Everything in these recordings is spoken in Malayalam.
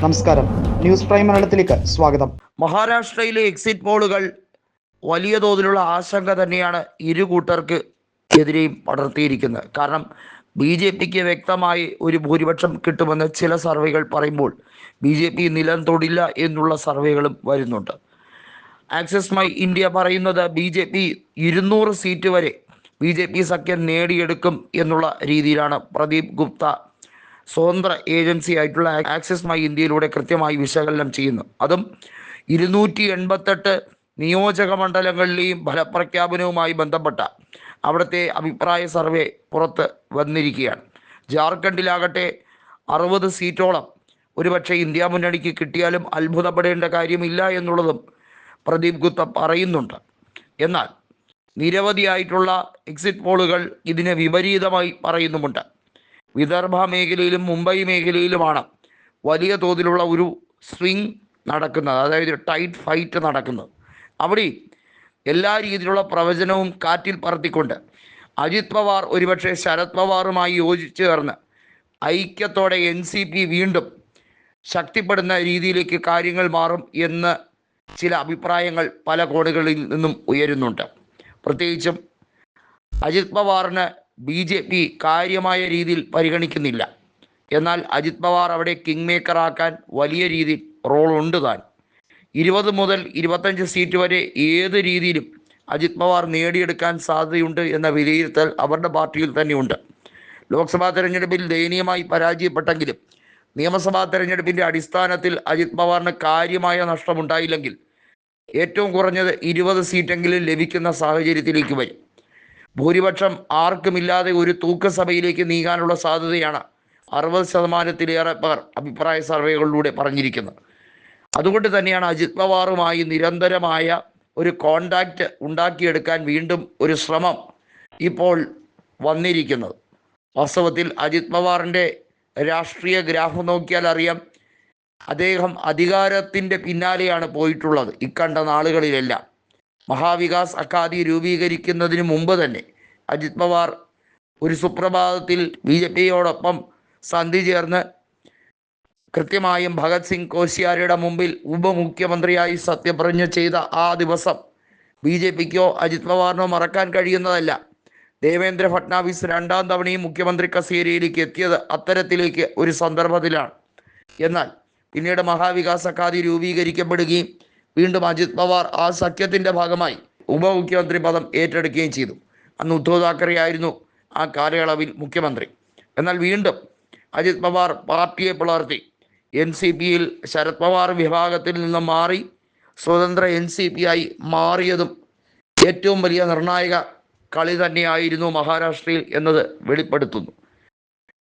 നമസ്കാരം. ന്യൂസ് പ്രൈം മലയാളത്തിലേക്ക് സ്വാഗതം. മഹാരാഷ്ട്രയിലെ എക്സിറ്റ് പോളുകൾ വലിയ തോതിലുള്ള ആശങ്ക തന്നെയാണ് ഇരു കൂട്ടർക്ക് എതിരെയും പടർത്തിയിരിക്കുന്നത്. കാരണം ബി ജെ പിക്ക് വ്യക്തമായി ഒരു ഭൂരിപക്ഷം കിട്ടുമെന്ന് ചില സർവേകൾ പറയുമ്പോൾ ബി ജെ പി നിലം തൊടില്ല എന്നുള്ള സർവേകളും വരുന്നുണ്ട്. ആക്സസ് മൈ ഇന്ത്യ പറയുന്നത് ബി ജെ പി ഇരുന്നൂറ് സീറ്റ് വരെ ബി ജെ പി സഖ്യം നേടിയെടുക്കും എന്നുള്ള രീതിയിലാണ് പ്രദീപ് ഗുപ്ത സ്വതന്ത്ര ഏജൻസി ആയിട്ടുള്ള ആക്സസ് മൈ ഇന്ത്യയിലൂടെ കൃത്യമായി വിശകലനം ചെയ്യുന്നു. അതും ഇരുന്നൂറ്റി എൺപത്തെട്ട് നിയോജക മണ്ഡലങ്ങളിലെയും ഫലപ്രഖ്യാപനവുമായി ബന്ധപ്പെട്ട അവിടുത്തെ അഭിപ്രായ സർവേ പുറത്ത് വന്നിരിക്കുകയാണ്. ജാർഖണ്ഡിലാകട്ടെ അറുപത് സീറ്റോളം ഒരുപക്ഷെ ഇന്ത്യ മുന്നണിക്ക് കിട്ടിയാലും അത്ഭുതപ്പെടേണ്ട കാര്യമില്ല എന്നുള്ളതും പ്രദീപ് ഗുപ്ത പറയുന്നുണ്ട്. എന്നാൽ നിരവധിയായിട്ടുള്ള എക്സിറ്റ് പോളുകൾ ഇതിന് വിപരീതമായി പറയുന്നുമുണ്ട്. വിദർഭ മേഖലയിലും മുംബൈ മേഖലയിലുമാണ് വലിയ തോതിലുള്ള ഒരു സ്വിംഗ് നടക്കുന്നത്. അതായത് ടൈറ്റ് ഫൈറ്റ് നടക്കുന്നത്. അവിടെ എല്ലാ രീതിയിലുള്ള പ്രവചനവും കാറ്റിൽ പറത്തിക്കൊണ്ട് അജിത് പവാർ ഒരുപക്ഷെ ശരത് പവാറുമായി യോജിച്ചു ചേർന്ന് ഐക്യത്തോടെ എൻ സി പി വീണ്ടും ശക്തിപ്പെടുന്ന രീതിയിലേക്ക് കാര്യങ്ങൾ മാറും എന്ന് ചില അഭിപ്രായങ്ങൾ പല കോണുകളിൽ നിന്നും ഉയരുന്നുണ്ട്. പ്രത്യേകിച്ചും അജിത് പവാറിന് ബി ജെ പി കാര്യമായ രീതിയിൽ പരിഗണിക്കുന്നില്ല. എന്നാൽ അജിത് പവാർ അവിടെ കിങ് മേക്കറാക്കാൻ വലിയ രീതിയിൽ റോൾ ഉണ്ട് താൻ. ഇരുപത് മുതൽ ഇരുപത്തഞ്ച് സീറ്റ് വരെ ഏത് രീതിയിലും അജിത് പവാർ നേടിയെടുക്കാൻ സാധ്യതയുണ്ട് എന്ന വിലയിരുത്തൽ അവരുടെ പാർട്ടിയിൽ തന്നെയുണ്ട്. ലോക്സഭാ തെരഞ്ഞെടുപ്പിൽ ദയനീയമായി പരാജയപ്പെട്ടെങ്കിലും നിയമസഭാ തെരഞ്ഞെടുപ്പിന്റെ അടിസ്ഥാനത്തിൽ അജിത് പവാറിന് കാര്യമായ നഷ്ടമുണ്ടായില്ലെങ്കിൽ ഏറ്റവും കുറഞ്ഞത് ഇരുപത് സീറ്റെങ്കിലും ലഭിക്കുന്ന സാഹചര്യത്തിലേക്ക് വരും. ഭൂരിപക്ഷം ആർക്കുമില്ലാതെ ഒരു തൂക്കസഭയിലേക്ക് നീങ്ങാനുള്ള സാധ്യതയാണ് അറുപത് ശതമാനത്തിലേറെ പേർ അഭിപ്രായ സർവേകളിലൂടെ പറഞ്ഞിരിക്കുന്നത്. അതുകൊണ്ട് തന്നെയാണ് അജിത് പവാറുമായി നിരന്തരമായ ഒരു കോണ്ടാക്റ്റ് ഉണ്ടാക്കിയെടുക്കാൻ വീണ്ടും ഒരു ശ്രമം ഇപ്പോൾ വന്നിരിക്കുന്നത്. വാസ്തവത്തിൽ അജിത് പവാറിന്റെ രാഷ്ട്രീയ ഗ്രാഫ് നോക്കിയാൽ അറിയാം അദ്ദേഹം അധികാരത്തിന്റെ പിന്നാലെയാണ് പോയിട്ടുള്ളത് ഇക്കണ്ട നാളുകളിലെല്ലാം. മഹാവികാസ് അക്കാദി രൂപീകരിക്കുന്നതിന് മുമ്പ് തന്നെ അജിത് പവാർ ഒരു സുപ്രഭാതത്തിൽ ബി ജെ പിയോടൊപ്പം സന്ധി ചേർന്ന് കൃത്യമായും ഭഗത് സിംഗ് കോശ്യാരിയുടെ മുമ്പിൽ ഉപമുഖ്യമന്ത്രിയായി സത്യപ്രതിജ്ഞ ചെയ്ത ആ ദിവസം ബി ജെ പിക്കോ അജിത് പവാറിനോ മറക്കാൻ കഴിയുന്നതല്ല. ദേവേന്ദ്ര ഫട്നാവിസ് രണ്ടാം തവണയും മുഖ്യമന്ത്രി കസേരയിലേക്ക് എത്തിയത് അത്തരത്തിലേക്ക് ഒരു സന്ദർഭത്തിലാണ്. എന്നാൽ പിന്നീട് മഹാവികാസ് അക്കാദി രൂപീകരിക്കപ്പെടുകയും വീണ്ടും അജിത് പവാർ ആ സഖ്യത്തിന്റെ ഭാഗമായി ഉപമുഖ്യമന്ത്രി പദം ഏറ്റെടുക്കുകയും ചെയ്തു. അന്ന് ഉദ്ധവ് താക്കറെ ആയിരുന്നു ആ കാലയളവിൽ മുഖ്യമന്ത്രി. എന്നാൽ വീണ്ടും അജിത് പവാർ പാർട്ടിയെ പിളർത്തി എൻ സി പിയിൽ ശരത് പവാർ വിഭാഗത്തിൽ നിന്ന് മാറി സ്വതന്ത്ര എൻ സി പി ആയി മാറിയതും ഏറ്റവും വലിയ നിർണായക കളി തന്നെയായിരുന്നു മഹാരാഷ്ട്രയിൽ എന്നത് വെളിപ്പെടുത്തുന്നു.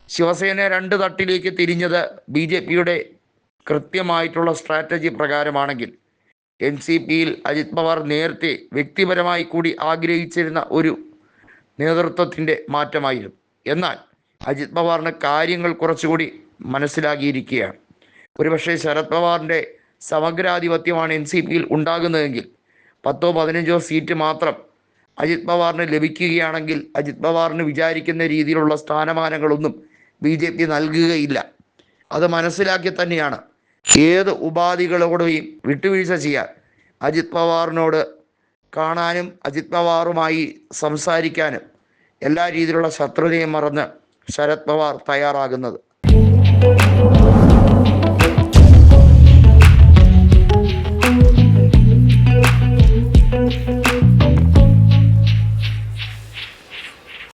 ശിവസേന രണ്ട് തട്ടിലേക്ക് തിരിഞ്ഞത് ബി ജെ പിയുടെ കൃത്യമായിട്ടുള്ള സ്ട്രാറ്റജി പ്രകാരമാണെങ്കിൽ എൻ സി പിയിൽ അജിത് പവാർ നേരത്തെ വ്യക്തിപരമായി കൂടി ആഗ്രഹിച്ചിരുന്ന ഒരു നേതൃത്വത്തിന്റെ മാറ്റമായിരുന്നു എന്നാൽ അജിത് പവാറിന് കാര്യങ്ങൾ കുറച്ചുകൂടി മനസ്സിലാക്കിയിരിക്കുകയാണ്. ഒരുപക്ഷെ ശരത് പവാറിന്റെ സമഗ്രാധിപത്യമാണ് എൻ സി പിയിൽ ഉണ്ടാകുന്നതെങ്കിൽ പത്തോ പതിനഞ്ചോ സീറ്റ് മാത്രം അജിത് പവാറിന് ലഭിക്കുകയാണെങ്കിൽ അജിത് പവാറിന് വിചാരിക്കുന്ന രീതിയിലുള്ള സ്ഥാനമാനങ്ങളൊന്നും ബി ജെ പി നൽകുകയില്ല. അത് മനസ്സിലാക്കി തന്നെയാണ്. ഏത് ഉപാധികളോടെയും വിട്ടുവീഴ്ച ചെയ്യാൻ അജിത് പവാറിനോട് കാണാനും അജിത് പവാറുമായി സംസാരിക്കാനും എല്ലാ രീതിയിലുള്ള ശത്രുതയും മറന്ന് ശരത് പവാർ തയ്യാറാകുന്നത്.